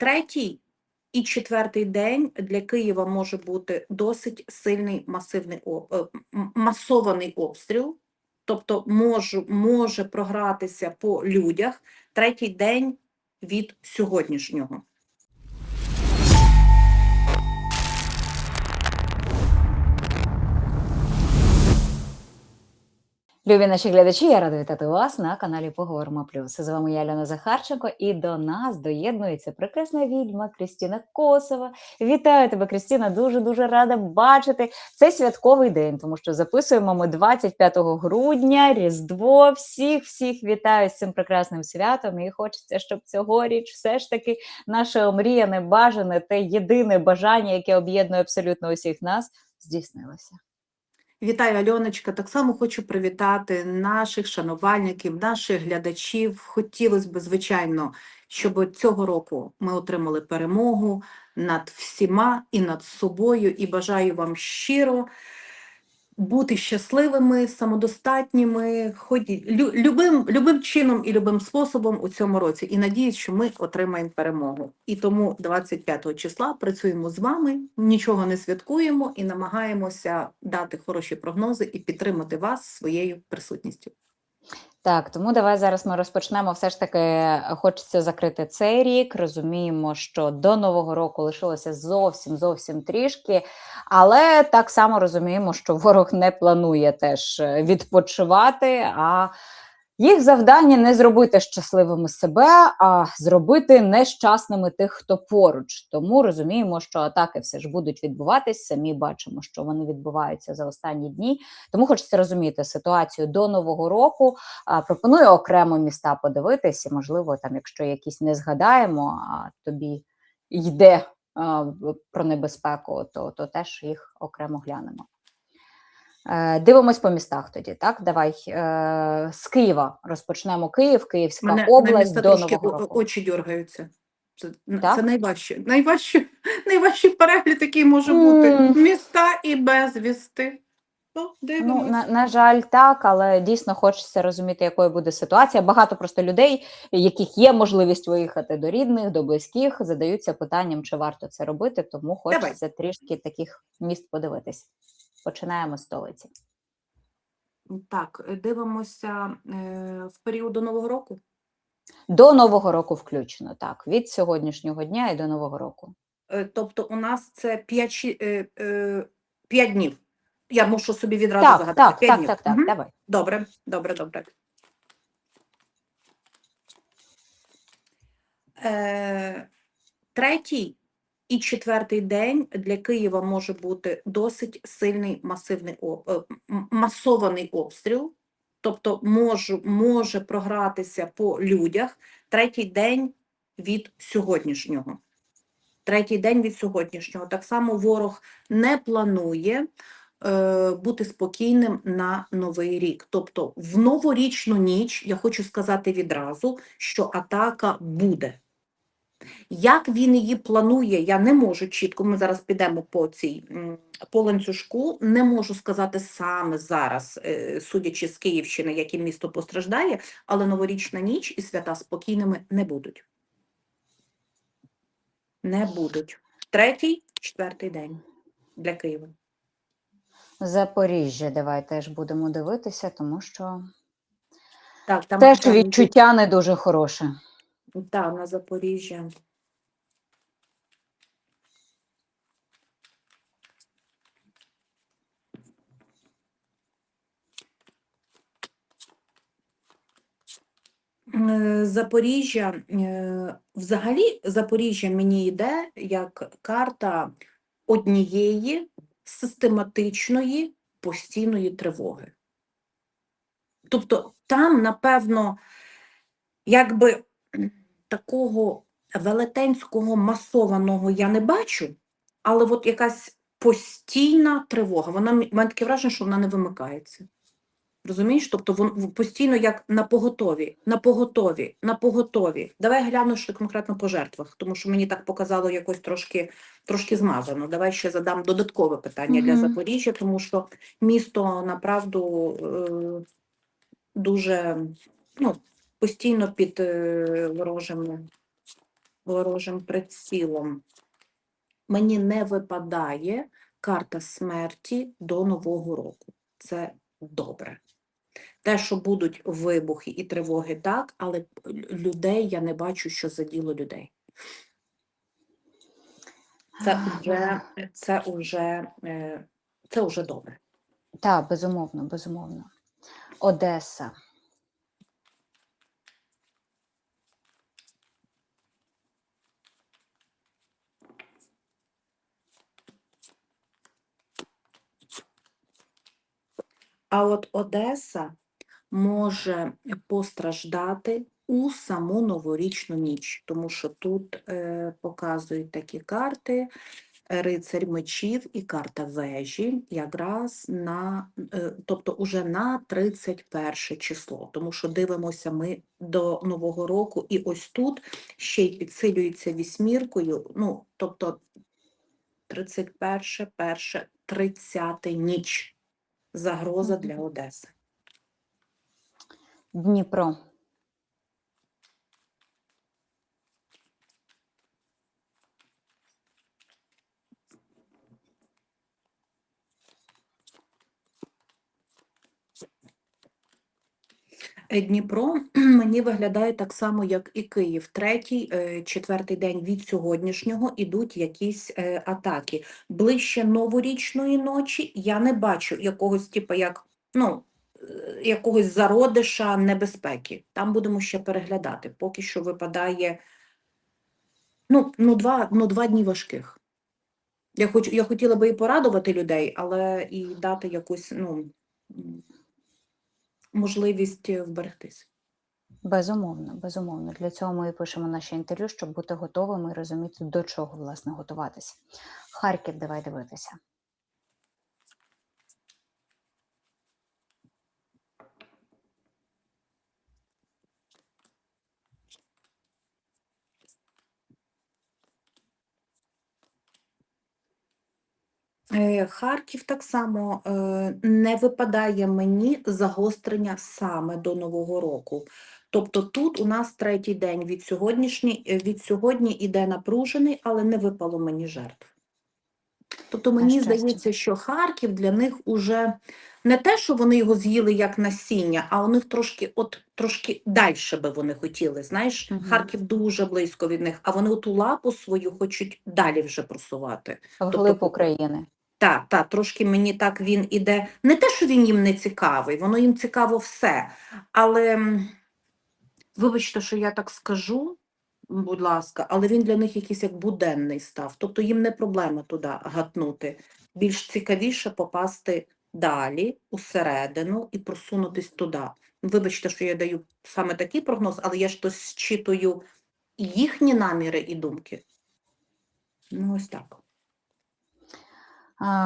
Третій і четвертий день для Києва може бути досить сильний масивний е, масований обстріл, тобто може, може програтися по людях третій день від сьогоднішнього. Любі наші глядачі, я рада вітати вас на каналі Поговоримо Плюс. З вами я Альона Захарченко, і до нас доєднується прекрасна відьма Крістіна Косова. Вітаю тебе, Крістіна! Дуже дуже рада бачити. Це святковий день, тому що записуємо ми 25 грудня, Різдво. Всіх всіх вітаю з цим прекрасним святом. І хочеться, щоб цьогоріч все ж таки наше омріяне, бажане, те єдине бажання, яке об'єднує абсолютно усіх нас, здійснилося. Вітаю, Альоночка. Так само хочу привітати наших шанувальників, наших глядачів. Хотілося б, звичайно, щоб цього року ми отримали перемогу над всіма і над собою. І бажаю вам щиро бути щасливими, самодостатніми, ході, лю, любим, любим чином і любим способом у цьому році. І надіюсь, що ми отримаємо перемогу. І тому 25 числа працюємо з вами, нічого не святкуємо і намагаємося дати хороші прогнози і підтримати вас своєю присутністю. Так, тому давай зараз ми розпочнемо. Все ж таки е, хочеться закрити цей рік. Розуміємо, що до нового року лишилося зовсім зовсім трішки, але так само розуміємо, що ворог не планує теж е, відпочивати. А їх завдання не зробити щасливими себе, а зробити нещасними тих, хто поруч. Тому розуміємо, що атаки все ж будуть відбуватись. Самі бачимо, що вони відбуваються за останні дні. Тому хочеться розуміти ситуацію до нового року. Пропоную окремо міста подивитись, і, можливо, там, якщо якісь не згадаємо, а тобі йде про небезпеку, то, то теж їх окремо глянемо. Е, Дивимось по містах тоді, так? Давай е, з Києва розпочнемо Київ, Київська Мене область міста до Нового року. очі дергаються. Це, Так? це найважче. Найважче, найважчий перегляд, який може бути. М. Міста і безвісти. Ну, Ну, на, на жаль, так, але дійсно хочеться розуміти, якою буде ситуація. Багато просто людей, яких є можливість виїхати до рідних, до близьких, задаються питанням, чи варто це робити, тому хочеться трішки таких міст подивитись. Починаємо з столиці. Так, е, дивимося е, в період до Нового року. До Нового року включно, так, від сьогоднішнього дня і до Нового року. Е, Тобто у нас це 5, е, е, 5 днів. Я мушу собі відразу Так, загадати. так, 5 так, днів. так, так, Мгм. давай. Добре, добре, добре. Е, третій і четвертий день для Києва може бути досить сильний масивний е, масований обстріл, тобто може, може програтися по людях третій день від сьогоднішнього. Третій день від сьогоднішнього. Так само ворог не планує е, бути спокійним на новий рік. Тобто в новорічну ніч я хочу сказати відразу, що атака буде. Як він її планує, я не можу чітко. Ми зараз підемо по цій по ланцюжку. Не можу сказати саме зараз, е, судячи з Київщини, яке місто постраждає, але новорічна ніч і свята спокійними не будуть. Не будуть. Третій, четвертий день для Києва. Запоріжжя, давай теж будемо дивитися, тому що Так, там теж відчуття не дуже хороше. Так, на Запоріжжя. Е, Запоріжжя, е, взагалі Запоріжжя мені йде як карта однієї систематичної постійної тривоги. Тобто там, напевно, якби такого велетенського масованого я не бачу, але от якась постійна тривога. Вона мене таке враження, що вона не вимикається. Розумієш? Тобто вон постійно як на поготові, на поготові, на поготові. Давай гляну ще конкретно по жертвах, тому що мені так показало якось трошки, трошки змазано. Давай ще задам додаткове питання для Запоріжжя, тому що місто направду е, дуже ну, постійно під е, ворожими, ворожим прицілом. Мені не випадає карта смерті до Нового року. Це добре. Те, що будуть вибухи і тривоги, так, але людей я не бачу, що заділо людей. Це вже, це уже, е, це уже добре. Так, безумовно, безумовно. Одеса. А от Одеса може постраждати у саму новорічну ніч, тому що тут е, показують такі карти. Рицарь мечів і карта вежі якраз на, е, тобто уже на 31 число, тому що дивимося ми до Нового року, і ось тут ще й підсилюється вісьміркою, ну, тобто 31, 1, 30 ніч загроза для Одеси. Дніпро. Е, Дніпро мені виглядає так само, як і Київ. Третій, е, четвертий день від сьогоднішнього ідуть якісь е, атаки. Ближче новорічної ночі я не бачу якогось, типу, як, ну, е, якогось зародиша небезпеки. Там будемо ще переглядати. Поки що випадає ну, ну, два, ну, два дні важких. Я, хоч, я хотіла би і порадувати людей, але і дати якусь ну, можливість вберегтись. Безумовно, безумовно. Для цього ми пишемо наші інтерв'ю, щоб бути готовими і розуміти, до чого власне готуватися. Харків, давай дивитися. Е, Харків так само е, не випадає мені загострення саме до Нового року. Тобто тут у нас третій день від сьогоднішній, е, від сьогодні іде напружений, але не випало мені жертв. Тобто мені здається, що Харків для них уже не те, що вони його з'їли як насіння, а у них трошки, от трошки далі би вони хотіли. Знаєш, Мгм. Харків дуже близько від них, а вони оту лапу свою хочуть далі вже просувати. Вглиб Тобто- України. Так, так, трошки мені так він іде. Не те, що він їм не цікавий, воно їм цікаво все. Але вибачте, що я так скажу, будь ласка, але він для них якийсь як буденний став. Тобто їм не проблема туди гатнути. Більш цікавіше попасти далі, усередину і просунутись туди. Вибачте, що я даю саме такий прогноз, але я ж то зчитую їхні наміри і думки. Ну, ось так.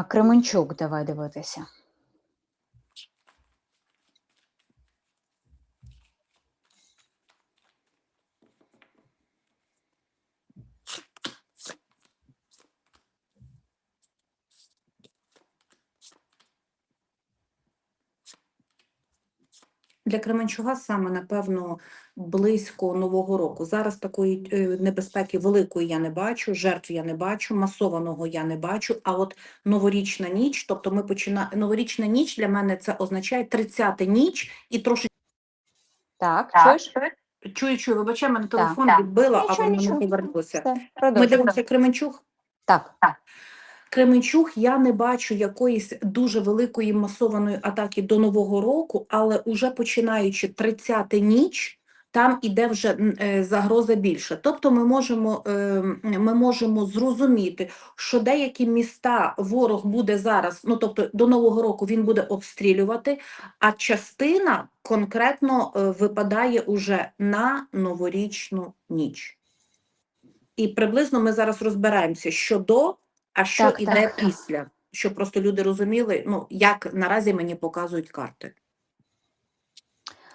Кременчук, давай дивитися. Для Кременчуга саме, напевно, близько Нового року. Зараз такої е, небезпеки великої я не бачу, жертв я не бачу, масованого я не бачу. А от новорічна ніч, тобто ми починаємо, новорічна ніч для мене це означає 30 ніч і трошки Так, Так. чуєш? чую, чую, вибачай, мене Так, телефон так. відбило, а воно не повернулося. Ми дивимося Кременчуг. Так, Кременчуг я не бачу якоїсь дуже великої масованої атаки до Нового року, але уже починаючи 30 ніч, там іде вже е, загроза більша. Тобто ми можемо, е, ми можемо зрозуміти, що деякі міста ворог буде зараз, ну тобто до Нового року він буде обстрілювати, а частина конкретно е, випадає уже на новорічну ніч. І приблизно ми зараз розбираємося, що до, а що Так, іде так. після, щоб просто люди розуміли, ну, як наразі мені показують карти.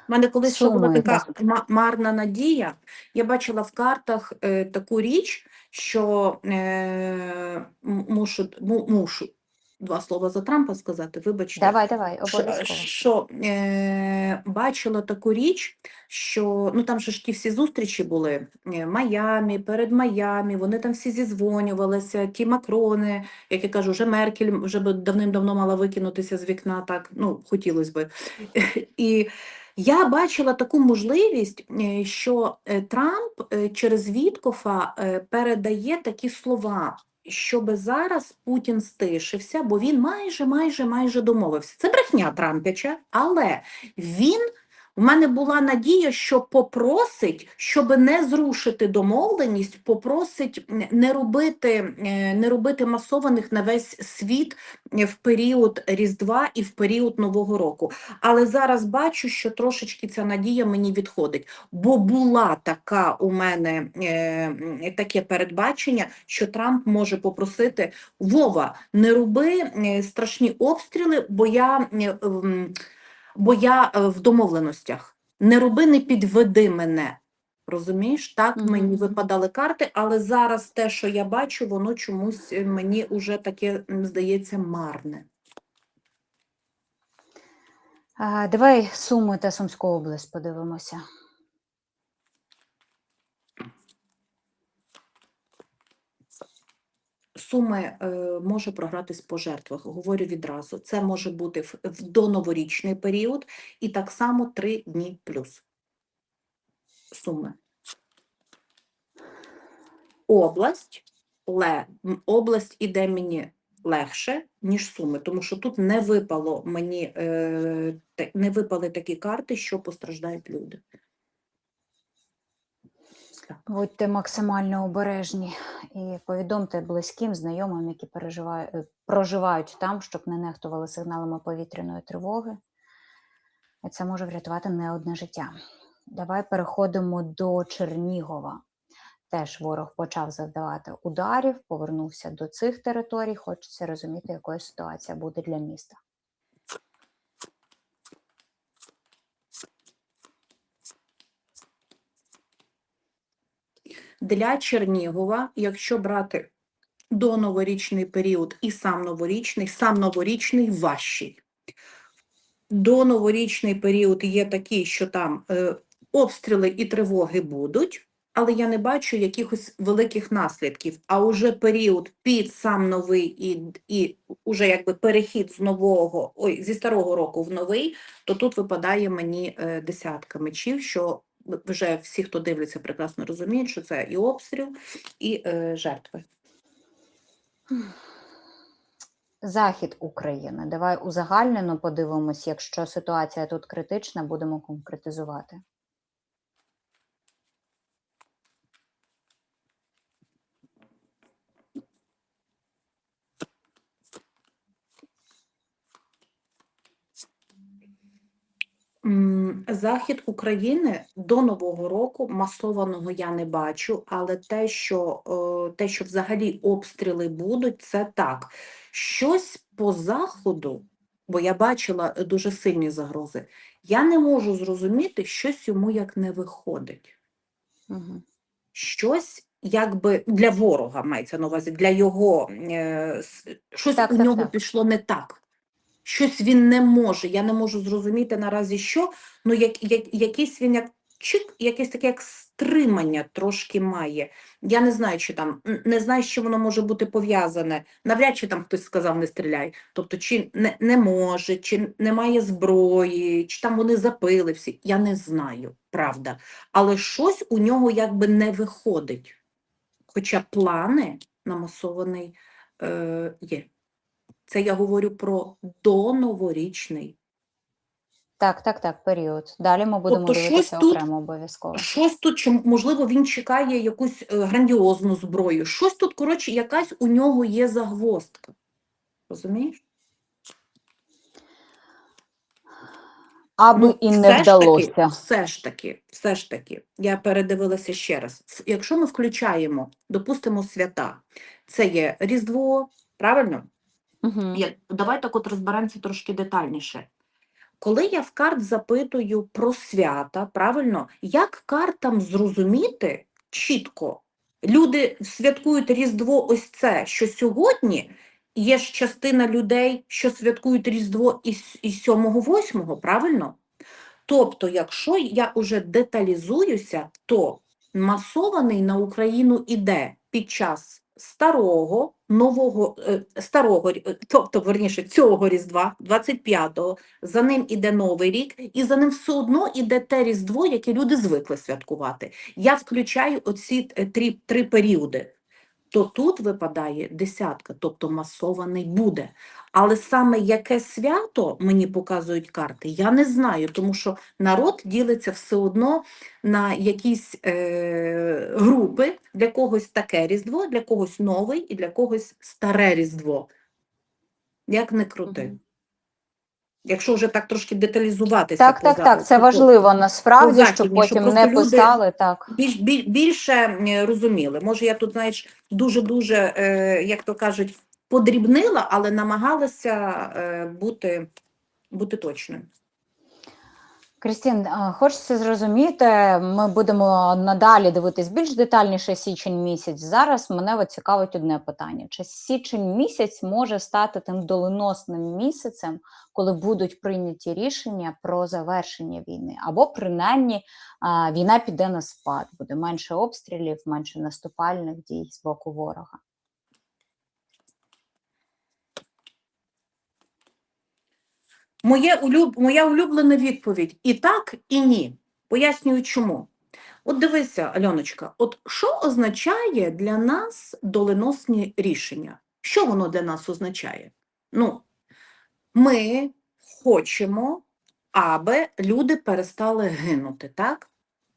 У мене колись ще була така так. марна надія. Я бачила в картах е, таку річ, що е, мушу, мушу, два слова за Трампа сказати, вибачте. Давай, давай, Що, обов'язково. що е, бачила таку річ, що ну там же ж ті всі зустрічі були е, Майамі, перед Майамі, вони там всі зізвонювалися, ті Макрони, як я кажу, вже Меркель вже би давним-давно мала викинутися з вікна, так ну хотілося би. І я бачила таку можливість, е, що е, Трамп через Віткофа передає такі слова. Щоб зараз Путін стишився, бо він майже, майже, майже домовився. Це брехня Трампяча, але він у мене була надія, що попросить, щоб не зрушити домовленість, попросить не робити, е, не робити масованих на весь світ в період Різдва і в період Нового року. Але зараз бачу, що трошечки ця надія мені відходить, бо була така у мене е, таке передбачення, що Трамп може попросити Вова, не роби е, страшні обстріли, бо я, е, м, бо я е, в домовленостях. Не роби, не підведи мене. Розумієш, так мені випадали карти, але зараз те, що я бачу, воно чомусь е, мені вже таке здається марне. А, давай Суми та Сумську область подивимося. Суми е, може програтись по жертвах, говорю відразу. Це може бути в, доноворічний період і так само три дні плюс. Суми. Область, ле, область іде мені легше, ніж суми, тому що тут не випало мені е, не випали такі карти, що постраждають люди. Будьте максимально обережні і повідомте близьким, знайомим, які переживають, е, проживають там, щоб не нехтували сигналами повітряної тривоги. І це може врятувати не одне життя. Давай переходимо до Чернігова. Теж ворог почав завдавати ударів, повернувся до цих територій. Хочеться розуміти, якою ситуація буде для міста. Для Чернігова, якщо брати до новорічний період і сам новорічний, сам новорічний важчий. До новорічний період є такий, що там е, обстріли і тривоги будуть, але я не бачу якихось великих наслідків. А уже період під сам новий і, і уже якби перехід з нового, ой, зі старого року в новий, то тут випадає мені е, десятка мечів, що вже всі, хто дивляться, прекрасно розуміють, що це і обстріл, і е, жертви. Захід України. Давай узагальнено подивимось, якщо ситуація тут критична, будемо конкретизувати. Захід України до Нового року масованого я не бачу, але те, що, те, що взагалі обстріли будуть, це так. Щось по заходу, бо я бачила е, дуже сильні загрози, я не можу зрозуміти, щось йому як не виходить. Угу. Щось якби для ворога мається на увазі, для його е, щось Так, у так, нього так. пішло не так. Щось він не може. Я не можу зрозуміти наразі, що, ну як, як, якийсь він як чик, якесь таке як стримання трошки має. Я не знаю, чи там не знаю, що воно може бути пов'язане. Навряд чи там хтось сказав не стріляй. Тобто, чи не, не може, чи немає зброї, чи там вони запили всі. Я не знаю, правда. Але щось у нього якби не виходить. Хоча плани на масований е, є. Це я говорю про доноворічний. Так, так, так, період. Далі ми будемо Тобто щось дивитися тут- окремо обов'язково. Щось тут, чи можливо він чекає якусь е, грандіозну зброю. Щось тут, коротше, якась у нього є загвоздка. Розумієш? Аби Ну, і не все ж таки- вдалося. Все ж таки, все ж таки, я передивилася ще раз. Якщо ми включаємо, допустимо, свята, це є Різдво, правильно? Угу. Я, давай так от розберемося трошки детальніше. Коли я в карт запитую про свята, правильно, як картам зрозуміти чітко, люди святкують Різдво ось це, що сьогодні, є ж частина людей, що святкують Різдво із, із 7-8, правильно? Тобто, якщо я вже деталізуюся, то масований на Україну іде під час старого, нового, е, старого, тобто, верніше, цього Різдва, 25-го, за ним іде Новий рік, і за ним все одно іде те Різдво, яке люди звикли святкувати. Я включаю оці е, три, три періоди. То тут випадає десятка, тобто масований буде. Але саме яке свято мені показують карти, я не знаю, тому що народ ділиться все одно на якісь е, групи. Для когось таке Різдво, для когось новий і для когось старе Різдво. Як не крути. Якщо вже так трошки деталізуватися. Так, так, так. Це важливо насправді, щоб потім не писали так. більш, біль- більше розуміли. Може, я тут, знаєш, дуже-дуже, е, як то кажуть, подрібнила, але намагалася е, бути, бути точною. Крістін, хочеться зрозуміти, ми будемо надалі дивитись більш детальніше січень місяць. Зараз мене цікавить одне питання: чи січень місяць може стати тим доленосним місяцем, коли будуть прийняті рішення про завершення війни, або принаймні війна піде на спад, буде менше обстрілів, менше наступальних дій з боку ворога. Моє улюб... Моя улюблена відповідь і так, і ні. Пояснюю чому. От дивися, Альоночка, от що означає для нас доленосні рішення? Що воно для нас означає? Ну, ми хочемо, аби люди перестали гинути, так?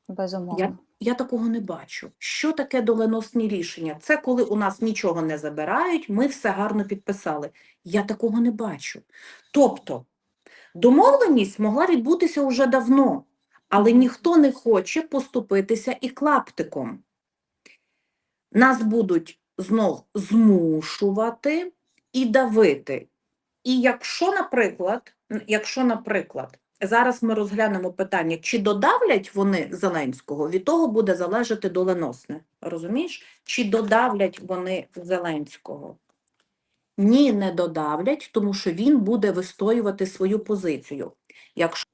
Безумовно. Я такого не бачу. Що таке доленосні рішення? Це коли у нас нічого не забирають, ми все гарно підписали. Я такого не бачу. Тобто, домовленість могла відбутися уже давно, але ніхто не хоче поступитися і клаптиком. Нас будуть знов змушувати і давити. І якщо, наприклад, якщо, наприклад, зараз ми розглянемо питання, чи додавлять вони Зеленського, від того буде залежати доленосне. Розумієш? Чи додавлять вони Зеленського? Ні, не додавлять, тому що він буде вистоювати свою позицію. Якщо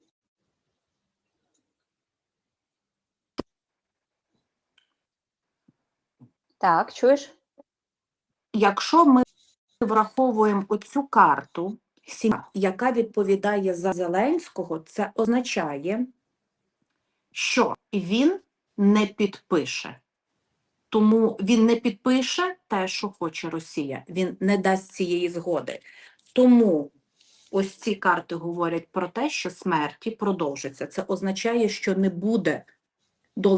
Так, чуєш? Якщо ми враховуємо оцю карту, яка відповідає за Зеленського, це означає, що він не підпише. Тому він не підпише те, що хоче Росія. Він не дасть цієї згоди. Тому ось ці карти говорять про те, що смерті продовжаться. Це означає, що не буде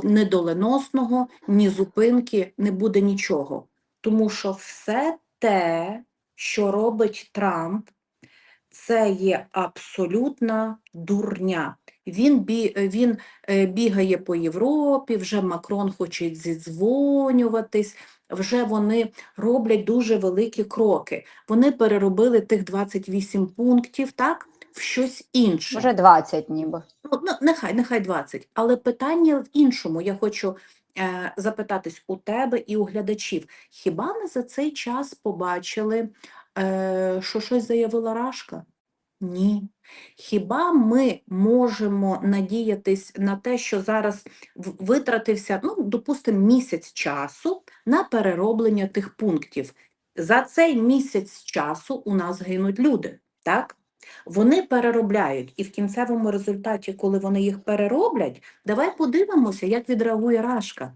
ні доленосного, ні зупинки, не буде нічого. Тому що все те, що робить Трамп, це є абсолютна дурня. Він, бі, е, він е, бігає по Європі, вже Макрон хоче зідзвонюватись, вже вони роблять дуже великі кроки. Вони переробили тих 28 пунктів, так, в щось інше. Вже 20 ніби. Ну, ну, нехай, нехай 20. Але питання в іншому. Я хочу е, запитатись у тебе і у глядачів. Хіба ми за цей час побачили, що щось заявила Рашка? Ні. Хіба ми можемо надіятись на те, що зараз витратився, ну, допустимо, місяць часу на перероблення тих пунктів? За цей місяць часу у нас гинуть люди, так? Вони переробляють, і в кінцевому результаті, коли вони їх перероблять, давай подивимося, як відреагує Рашка.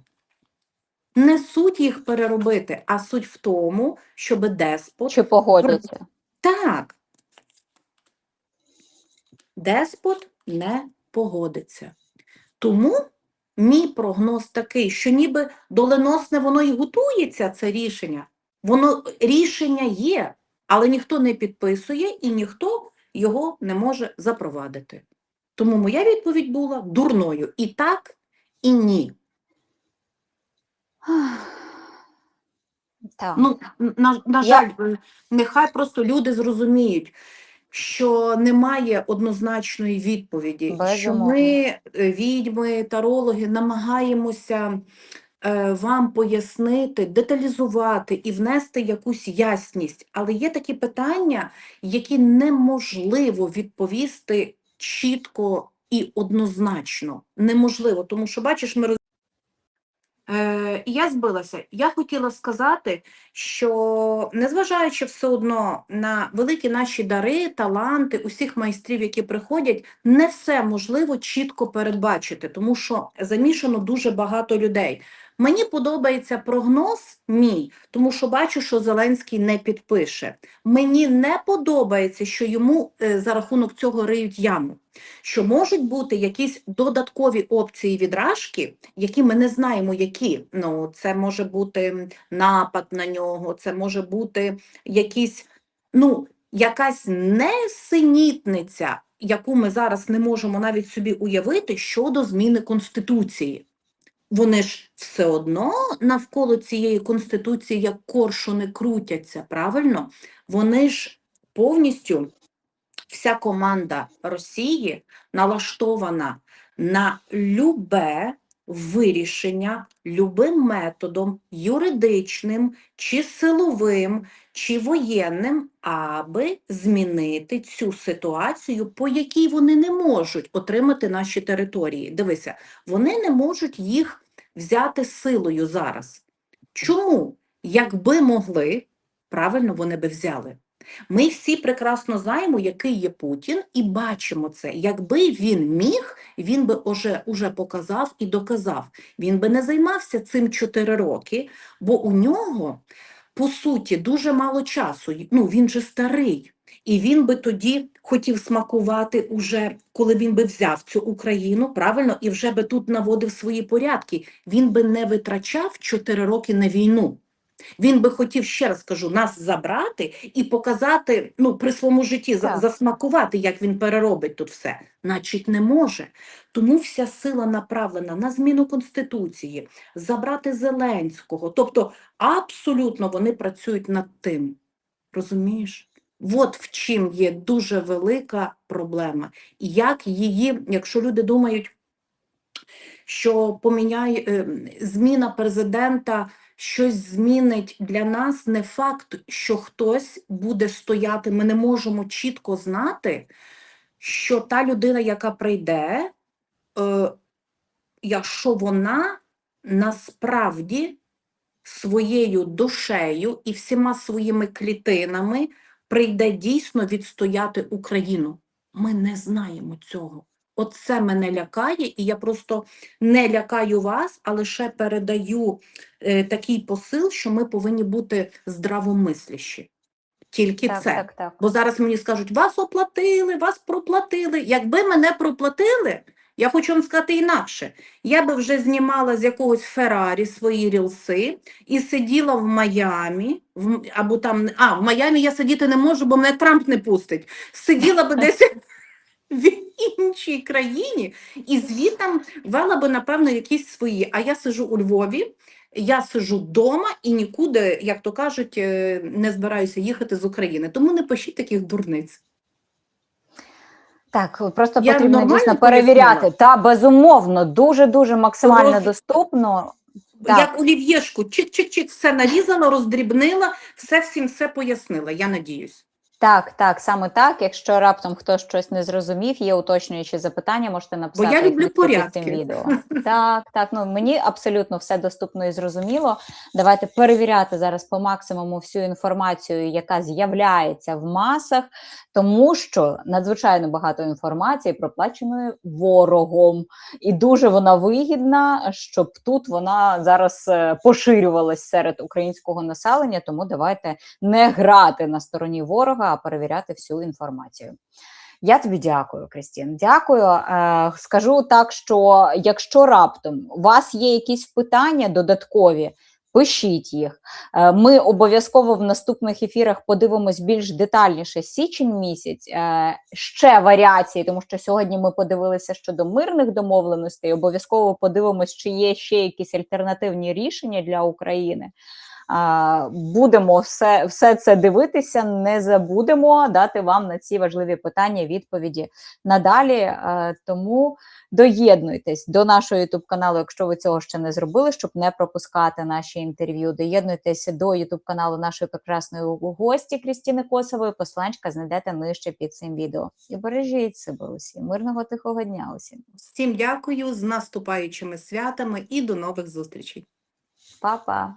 Не суть їх переробити, а суть в тому, щоб деспот Чи погодяться? так. Деспот не погодиться. Тому мій прогноз такий, що ніби доленосне воно і готується, це рішення. Воно рішення є, але ніхто не підписує і ніхто його не може запровадити. Тому моя відповідь була дурною. І так, і ні. Так. Ну, на, на жаль, е, нехай просто люди зрозуміють, що немає однозначної відповіді, що ми, е, відьми, тарологи, намагаємося е, вам пояснити, деталізувати і внести якусь ясність. Але є такі питання, які неможливо відповісти чітко і однозначно. Неможливо, тому що, бачиш, ми роз... Е, і я збилася. Я хотіла сказати, що незважаючи все одно на великі наші дари, таланти, усіх майстрів, які приходять, не все можливо чітко передбачити, тому що замішано дуже багато людей. Мені подобається прогноз мій, тому що бачу, що Зеленський не підпише. Мені не подобається, що йому е, за рахунок цього риють яму. Що можуть бути якісь додаткові опції відражки, які ми не знаємо, які. Ну, це може бути напад на нього, це може бути якісь, ну, якась несенітниця, яку ми зараз не можемо навіть собі уявити щодо зміни Конституції. Вони ж все одно навколо цієї Конституції, як коршуни, крутяться, правильно? Вони ж повністю, вся команда Росії налаштована на любе вирішення любим методом, юридичним, чи силовим, чи воєнним, аби змінити цю ситуацію, по якій вони не можуть отримати наші території. Дивися, вони не можуть їх взяти силою зараз. Чому? Якби могли, правильно вони би взяли. Ми всі прекрасно знаємо, який є Путін, і бачимо це. Якби він міг, він би уже, уже показав і доказав. Він би не займався цим 4 роки, бо у нього, по суті, дуже мало часу. Ну, він же старий. І він би тоді хотів смакувати уже, коли він би взяв цю Україну, правильно, і вже би тут наводив свої порядки. Він би не витрачав 4 роки на війну. Він би хотів, ще раз кажу, нас забрати і показати, ну, при своєму житті, Так. засмакувати, як він переробить тут все. Значить, не може. Тому вся сила направлена на зміну Конституції, забрати Зеленського. Тобто, абсолютно вони працюють над тим. Розумієш? От в чим є дуже велика проблема. І як її, якщо люди думають, що поміняє е, зміна президента щось змінить для нас, не факт, що хтось буде стояти. Ми не можемо чітко знати, що та людина, яка прийде, е, якщо вона насправді своєю душею і всіма своїми клітинами прийде дійсно відстояти Україну. Ми не знаємо цього. Оце мене лякає, і я просто не лякаю вас, а лише передаю е, такий посил, що ми повинні бути здравомислящі. Тільки Так, це. так, так. Бо зараз мені скажуть, вас оплатили, вас проплатили. Якби мене проплатили, я хочу вам сказати інакше. Я би вже знімала з якогось Феррарі свої рілси і сиділа в Майамі, в, або там, а, в Майамі я сидіти не можу, бо мене Трамп не пустить. Сиділа би десь в іншій країні і звітам вела би, напевно, якісь свої. А я сижу у Львові, я сижу вдома і нікуди, як то кажуть, е, не збираюся їхати з України. Тому не пишіть таких дурниць. Так, просто Я потрібно дійсно перевіряти. пояснила? Та безумовно, дуже дуже максимально Роз- доступно. Так. Як олів'єшку, чик-чик-чик, все нарізала, роздрібнила, все всім все пояснила, я надіюсь. Так, так, саме так. Якщо раптом хтось щось не зрозумів, є уточнюючі запитання, можете написати я люблю під цим відео. Так, так. Ну мені абсолютно все доступно і зрозуміло. Давайте перевіряти зараз по максимуму всю інформацію, яка з'являється в масах, тому що надзвичайно багато інформації проплаченої ворогом, і дуже вона вигідна, щоб тут вона зараз е, поширювалась серед українського населення. Тому давайте не грати на стороні ворога, а перевіряти всю інформацію. Я тобі дякую, Крістін. Дякую. Е, скажу так, що якщо раптом у вас є якісь питання додаткові, пишіть їх. Е, ми обов'язково в наступних ефірах подивимось більш детальніше січень місяць, е, ще варіації, тому що сьогодні ми подивилися щодо мирних домовленостей. Обов'язково подивимось, чи є ще якісь альтернативні рішення для України. Будемо все, все це дивитися, не забудемо дати вам на ці важливі питання відповіді надалі. Е, Тому доєднуйтесь до нашого youtube каналу, якщо ви цього ще не зробили, щоб не пропускати наші інтерв'ю. Доєднуйтесь до youtube каналу нашої прекрасної гості Крістіни Косової. Посланчика знайдете нижче під цим відео. І бережіть себе усі. Мирного тихого дня усім. Всім дякую з наступаючими святами і до нових зустрічей. Па-па!